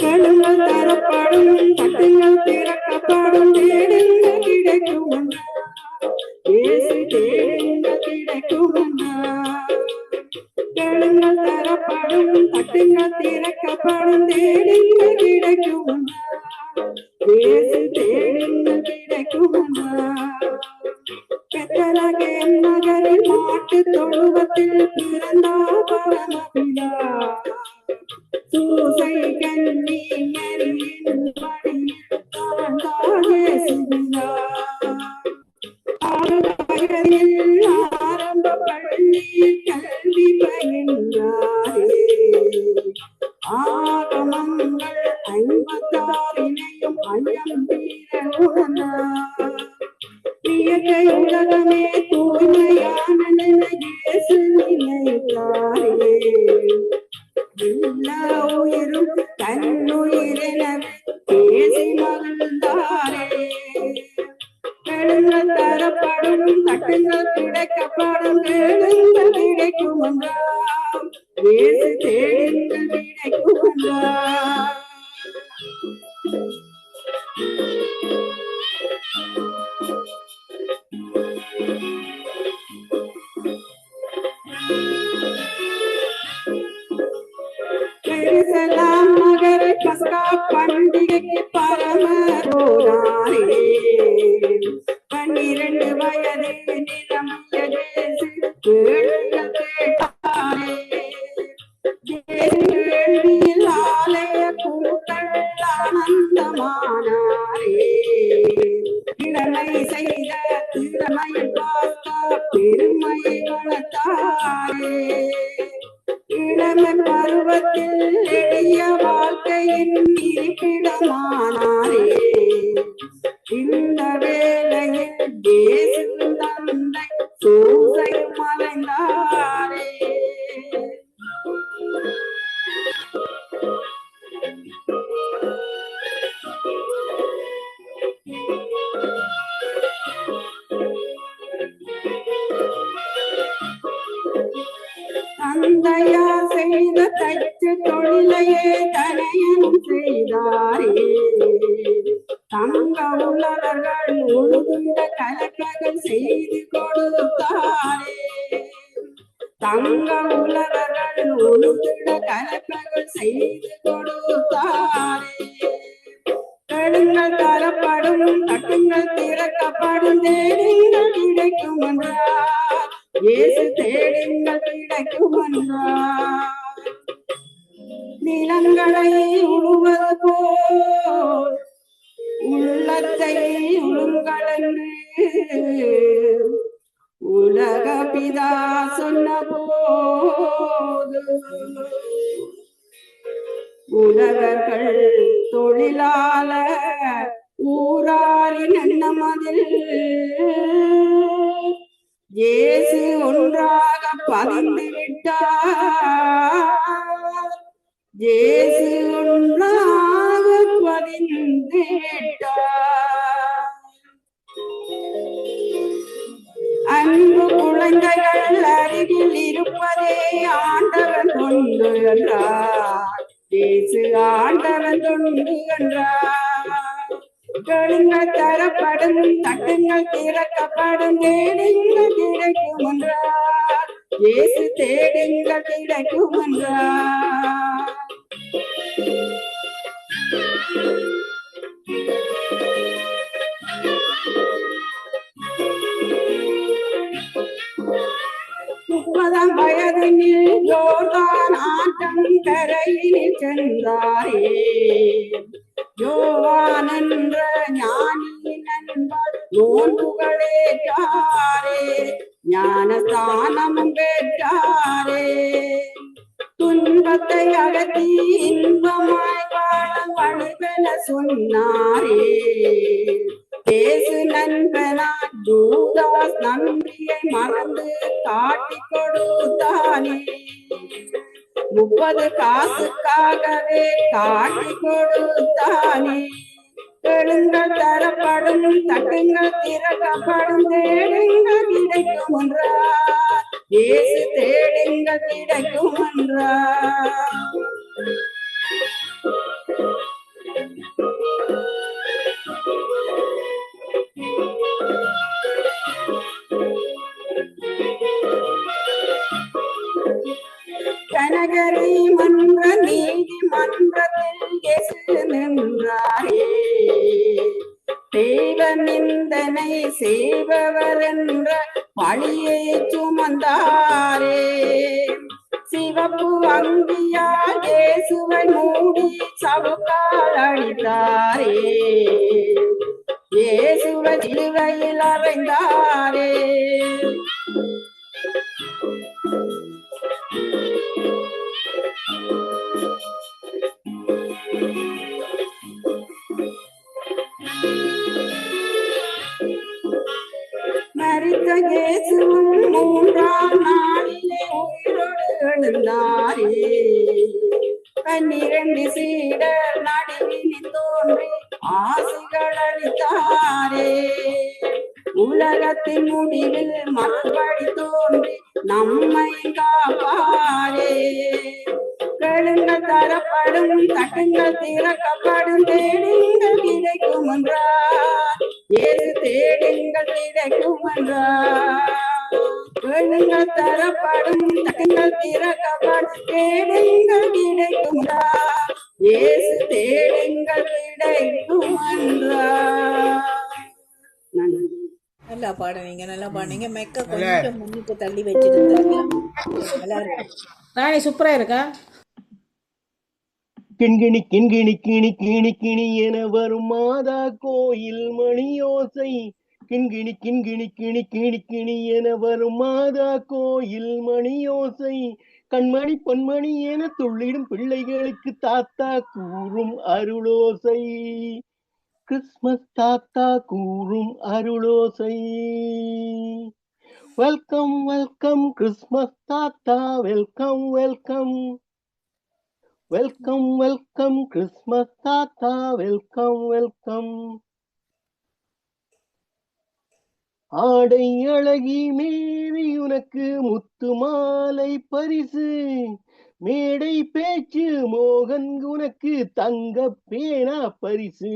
കണ്ണുകൾ തറപ്പാടും പട്ടങ്ങൾ തിരക്കപ്പാടും തേടുന്ന കിടക്കുമെന്ന യേശു തേടുന്ന കിടക്കുമെന്ന കണ്ണുകൾ തറപ്പാടും പട്ടങ്ങൾ തിരക്കപ്പാടും തേടുന്ന കിടക്കുമെന്ന യേശു തേടുന്ന കിടക്കുമെന്ന കത്തലകൻ നഗരിൽ മാറ്റു തൊഴുവത്തിൽ പിറന്നാ പറമപില ஐயம் தீர உணர்ந்தார் இயற்கை உலகமே ஆனந்தமானாரே. இளமை செய்த திறமை பார்த்த பெருமையை வளர்த்தாரே. இளமை பருவத்தில் எளிய வாழ்க்கையின் இருப்பிடமானாரே. உள்ளவர்கள் உழுதுண்ட கலக்கங்கள் செய்து கொடுத்தாரே தங்க உள்ளவர்கள் உழுதுண்ட கலக்கங்கள் செய்து கொடுத்தாரே கேளுங்கள் தரப்படும் தட்டுங்கள் திறக்கப்படும் தேடுங்கள் கிடைக்கும் என்றார். இயேசு தேடுங்கள் கிடைக்கும் என்றார். நிலங்களை உழுவது போ உலக பிதா சொன்ன போது உலகர்கள் தொழிலாள ஊராரின் எண்ணமதில் இயேசு ஒன்றாக பதிந்து விட்டார். இயேசு ஒன்றாக பதிந்து விட்டார். அன்பு குழந்தைகள் அருகில் இருப்பதே ஆண்டவன் கொண்டு என்றார். இயேசு ஆண்டவன் கொண்டு என்றார். கழுங்கள் தரப்படும் தட்டுங்கள் திறக்கப்படும் தேடுங்கள் கிடைக்கும் என்றார். இயேசு தேடுங்கள் கிடைக்கும் என்றார். வயதினில் ஆட்டம் கரையில் சென்றாரே யோவான் என்ற ஞானி நண்பர் நோன்புகளேற்றாரே ஞானஸ்தானமும் பெற்றாரே. துன்பத்தை அகற்றி இன்பமாய் வாழ சொன்னாரே. பேசு நண்பனா ஜூதாஸ் நன்றியை மறந்து காட்டி கொடுத்தானே. முப்பது காசுக்காகவே காட்டி கொடுத்தானே. கேளுங்கள் தரப்படும் தட்டுங்கள் திறக்கப்படும் தேடுங்கள் கிடைக்கும் என்றார். இயேசு தேடுங்கள் கிடைக்கும் என்றார். தெய்வ நிந்தனை செய்பவர் என்ற பழியை சுமந்தாரே சிவப்பு அங்கியாகே சுவை மூடி சவுக்கால் அழித்தாரே ஏசுவ சிலுவையில் அறைந்தாரே Thank you. பன்னிரண்டு சீடர் நடுவினில் தோன்றி ஆசைகள் அளித்தாரே. உலகத்தின் முடிவில் மறுபடி தோன்றி நம்மை காப்பாரே. கேளுங்கள் தரப்படும் தட்டுங்கள் திறக்கப்படும் தேடுங்கள் கிடைக்கும் என்றார் ஏது தேடுங்கள் கிடைக்கும் என்றார் கேளுங்கள் தரப்படும் தட்டுங்கள் திறக்கப்படும் தேடுங்கள் கிடைக்கும் என்றார் தேடுங்கள் கிடைக்கும் நல்லா பாடுவீங்க நல்லா பாடுனீங்க. மெக்க கொஞ்சம் முன்னுக்கு தள்ளி வச்சிருந்தாங்க நல்லா இருக்கு. ராணி சூப்பரா இருக்கா? கிண்கிணி கிண்கிணி கிணி கிணி கிணி என வரும் மாதா கோயில் மணியோசை. கிண்கிணி கிண்கிணி கிணி கிணி கிணி என வரும் மாதா கோயில் மணியோசை. கண்மணி பொன்மணி என துள்ளிடும் பிள்ளைகளுக்கு தாத்தா கூறும் அருளோசை. கிறிஸ்மஸ் தாத்தா கூறும் அருளோசை. வெல்கம் வெல்கம் கிறிஸ்மஸ் தாத்தா welcome welcome. Welcome welcome Christmas தாத்தா வெல்கம் வெல்கம். ஆடை அழகி மேவி உனக்கு முத்து மாலை பரிசு. மேடை பேச்சு மோகன் உனக்கு தங்க பேனா பரிசு.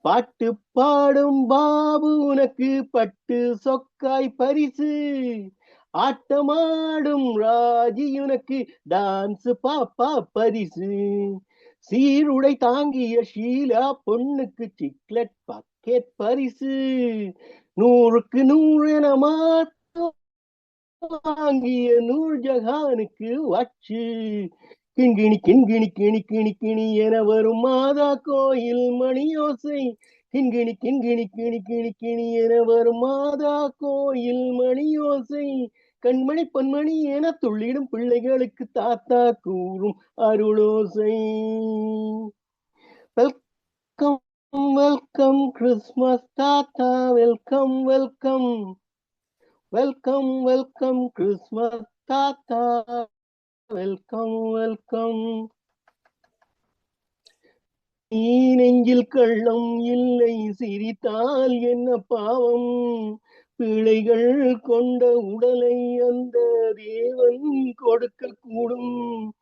பாட்டு பாடும் பாபு உனக்கு பட்டு சொக்காய் பரிசு. ஆட்டமாடும் ராஜி உனக்கு டான்ஸ் பாப்பா பரிசு. சீருடை தாங்கிய ஷீலா பொண்ணுக்கு சிக்லெட் பக்கெட் பரிசு. நூறுக்கு நூறு என மாத்து வாங்கிய நூறு ஜஹானுக்கு வச்சு. கிண்கிணி கிண்கிணி கிணி கிணி கிணி என வரும் மாதா கோயில் மணியோசை. கிண்கிணி கிண்கிணி கிணி கிணி கிணி என வரும் மாதா கோயில் மணியோசை. கண்மணி பொன்மணி என துள்ளிடும் பிள்ளைகளுக்கு தாத்தா கூறும் அருளோசை. வெல்கம் வெல்கம் கிறிஸ்மஸ் தாத்தா welcome welcome welcome welcome Christmas தாத்தா வெல்கம் வெல்கம் நீ நெஞ்சில் கள்ளம் இல்லை சிரித்தால் என்ன பாவம்? பிழைகள் கொண்ட உடலை அந்த தேவன் கொடுக்க கூடும்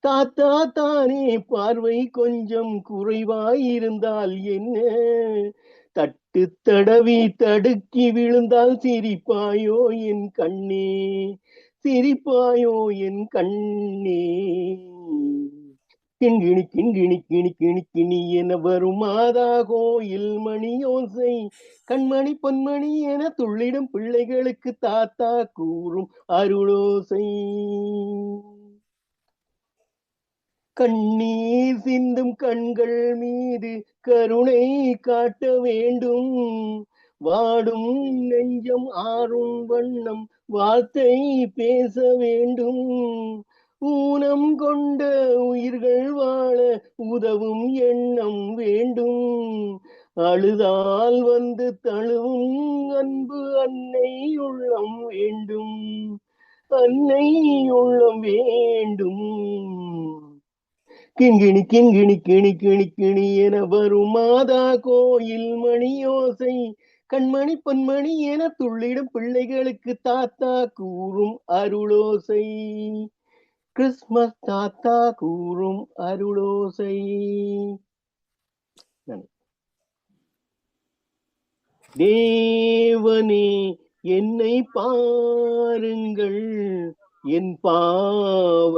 தாத்தா தானே பார்வை கொஞ்சம் குறைவாயிருந்தால் என்ன? தட்டு தடவி தடுக்கி விழுந்தால் சிரிப்பாயோ என் கண்ணே? சிரிப்பாயோ என் கண்ணே? கிண்கிணி கிண்கிணி கிணி கிணி கிணி என வரும் மாதா கோயில் மணியோசை. கண்மணி பொன்மணி என துள்ளிடும் பிள்ளைகளுக்கு தாத்தா கூறும் அருளோசை. கண்ணீர் சிந்தும் கண்கள் மீது கருணை காட்ட வேண்டும். வாடும் நெஞ்சம் ஆறும் வண்ணம் வார்த்தை பேச வேண்டும். ஊனம் கொண்ட உயிர்கள் வாழ உதவும் எண்ணம் வேண்டும். அழுதால் வந்து தழுவும் அன்பு அன்னை உள்ளம் வேண்டும். அன்னை உள்ளம் வேண்டும். கிண்கிணி கிண்கிணி கிணி கிணி கிணி என வரும் மாதா கோயில் மணியோசை. கண்மணி பொன்மணி என துள்ளிடும் பிள்ளைகளுக்கு தாத்தா கூறும் அருளோசை. கிறிஸ்மஸ் தாத்தா கூறும் அருளோசை. தேவனே என்னை பாருங்கள். என் பாவ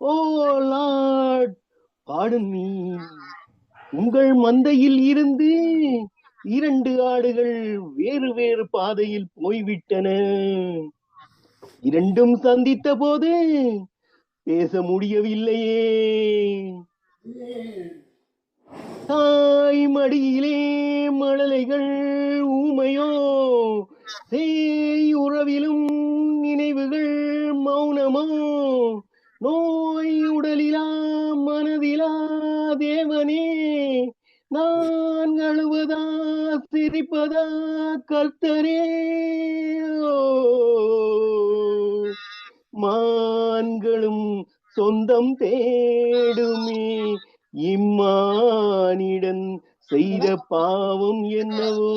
ஓ லார்ட் பாடும் நீ. உங்கள் மந்தையில் இருந்து இரண்டு ஆடுகள் வேறு வேறு பாதையில் போய்விட்டன. இரண்டும் சந்தித்த போது பேச முடியவில்லையே. தாய் மடியிலே மழலைகள் ஊமையோ சேய் உறவிலும் நினைவுகள் மௌனமோ நோ மனதிலா தேவனே நான் அழுவதா சிரிப்பதா கர்த்தரே. மான்களும் சொந்தம் தேடுமே இம்மானிடன் செய்த பாவம் என்னவோ.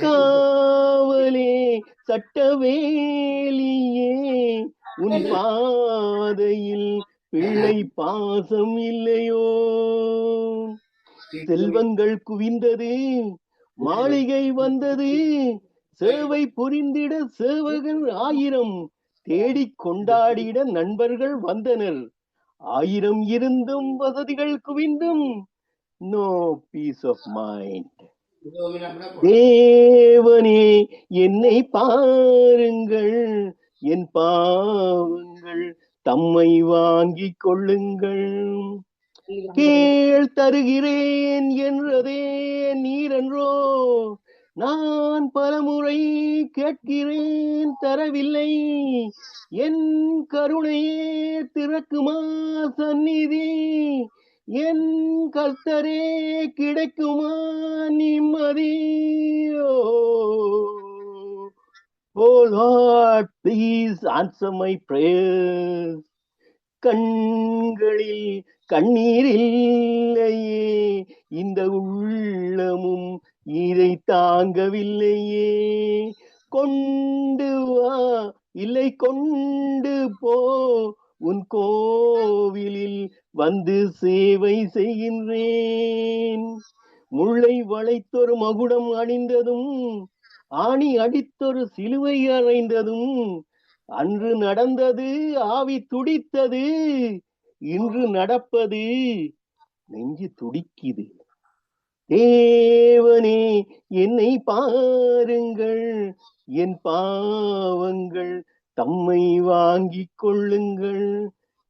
காவலே சட்டவேலியே உன் பாதையில் பிள்ளை பாசம் இல்லையோ? செல்வங்கள் குவிந்தது மாளிகை வந்தது சேவை புரிந்திட சேவகர் ஆயிரம் தேடிக் கொண்டாடிட நண்பர்கள் வந்தனர். ஆயிரம் இருந்தும் வசதிகள் குவிந்தும் நோ பீஸ் ஆஃப் மைண்ட் தேவனே என்னை பாருங்கள் என் பாவங்கள் தம்மை வாங்கிக் கொள்ளுங்கள். கீழ் தருகிறேன் என்றதே நீரன்றோ? நான் பலமுறை கேட்கிறேன் தரவில்லை. என் கருணையே திறக்குமா சந்நிதி? என் கர்த்தரே கிடைக்குமா நிம்மதியோ Oh Lord, please answer my prayers. கண்களில் கண்ணீர் இல்லையே. இந்த உள்ளமும் இதை தாங்கவில்லையே. கொண்டு வா இல்லை கொண்டு போ. உன் கோவிலில் வந்து சேவை செய்கின்றேன். முல்லை வளைத்தொரு மகுடம் அணிந்ததும் ஆணி அடித்தொரு சிலுவை அறைந்ததும் அன்று நடந்தது ஆவி துடித்தது இன்று நடப்பது நெஞ்சு துடிக்குது. தேவனே என்னை பாருங்கள் என் பாவங்கள் தம்மை வாங்கிக் கொள்ளுங்கள்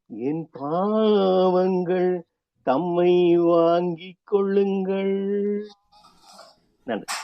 என் பாவங்கள் தம்மை வாங்கிக் கொள்ளுங்கள். நன்றி.